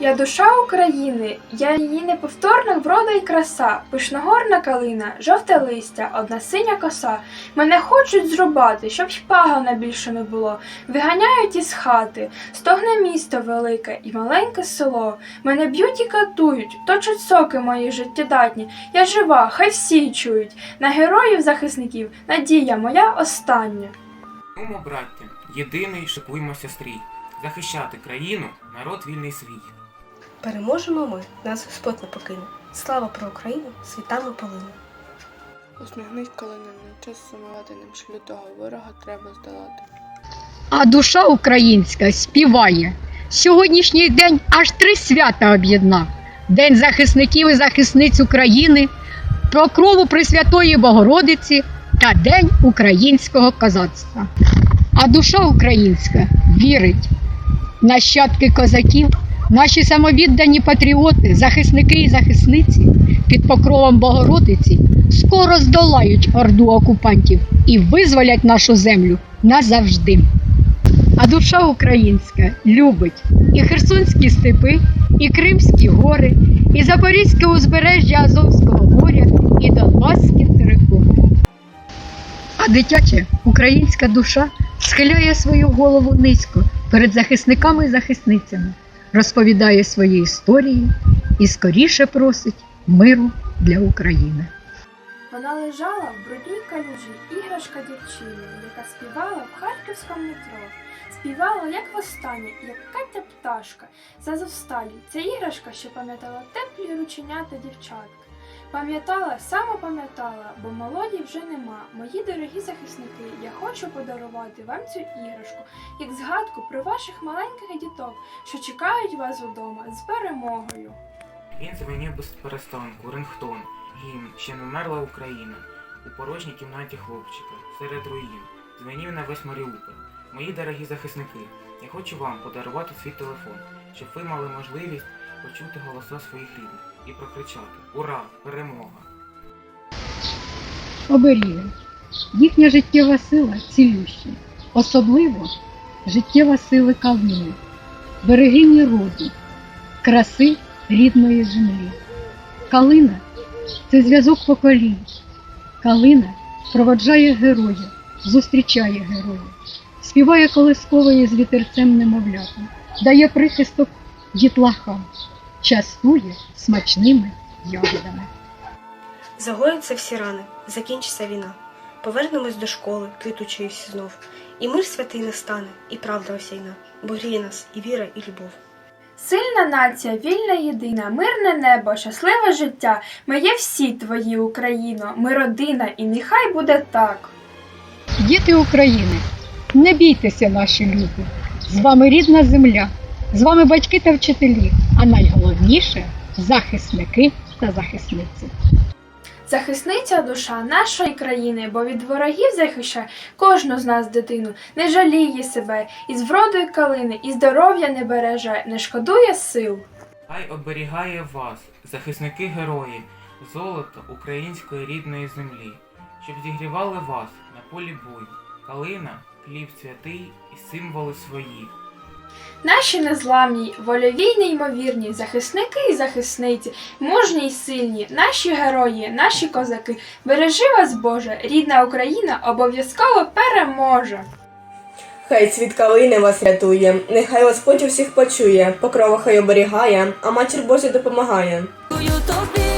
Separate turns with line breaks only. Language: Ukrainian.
Я душа України, я її неповторна врода і краса, пишногорна калина, жовте листя, одна синя коса. Мене хочуть зрубати, щоб й пагана більше не було. Виганяють із хати, стогне місто велике і маленьке село. Мене б'ють і катують, точать соки мої життєдатні. Я жива, хай всі чують. На героїв захисників надія моя остання.
Нумо, браття, єдиний шикуймося стрій, захищати країну, народ вільний свій.
Переможемо ми, нас Господь не покине. Слава про Україну, світами полине.
Усміхнись, коли не час сумувати ним, що лютого ворога треба здолати.
А душа українська співає. Сьогоднішній день аж три свята об'єднав: День захисників і захисниць України, покрову Пресвятої Богородиці та День українського козацтва. А душа українська вірить. Нащадки козаків, наші самовіддані патріоти, захисники і захисниці під покровом Богородиці скоро здолають орду окупантів і визволять нашу землю назавжди. А душа українська любить і Херсонські степи, і Кримські гори, і Запорізьке узбережжя Азовського моря, і Донбаські терикони. А дитяча українська душа схиляє свою голову низько перед захисниками і захисницями, розповідає свої історії і скоріше просить миру для України.
Вона лежала в брудній калюжі іграшка дівчини, яка співала в харківському метро. Співала, як востаннє, як Катя пташка. Зазовсталі. Ця іграшка, що пам'ятала теплі рученята дівчатка. Пам'ятала, саме пам'ятала, бо молоді вже нема. Мої дорогі захисники, я хочу подарувати вам цю іграшку, як згадку про ваших маленьких діток, що чекають вас удома з перемогою.
Він дзвенів без перестанку, рингтон, гімн, ще не вмерла Україна. У порожній кімнаті хлопчика, серед руїн, дзвенів на весь Маріуполь. Мої дорогі захисники, я хочу вам подарувати свій телефон, щоб ви мали можливість почути голоса своїх рідних і прокричати Ура! Перемога!
оберіги. Їхня життєва сила цілюща, особливо життєва сила калини, берегині роду, краси рідної землі. Калина це зв'язок поколінь. Калина проводжає героя, зустрічає героя, співає колискової з вітерцем немовлятам, дає прихисток дітлахам, частує смачними ягодами.
Загоїться всі рани, закінчиться війна. Повернемось до школи, квітучої всі знов. І мир святий настане, і правда осяйна, бо гріє нас і віра, і любов.
Сильна нація, вільна єдина, мирне небо, щасливе життя. Ми є всі твої, Україно, ми родина, і нехай буде так.
Діти України, не бійтеся, наші люди. З вами рідна земля, з вами батьки та вчителі, а найголовніше захисники та захисниці.
Захисниця душа нашої країни, бо від ворогів захищає кожну з нас дитину, не жаліє себе, із вродою калини, і здоров'я не береже, не шкодує сил.
Хай оберігає вас, захисники герої, золото української рідної землі, щоб зігрівали вас на полі бою, калина, хліб святий і символи свої.
Наші незламні, вольові й неймовірні, захисники і захисниці, мужні й сильні, наші герої, наші козаки, бережи вас, Боже, рідна Україна обов'язково переможе.
Хай цвіт калини вас рятує, нехай Господь усіх почує, покрова хай оберігає, а матір Божа допомагає.
Тобі.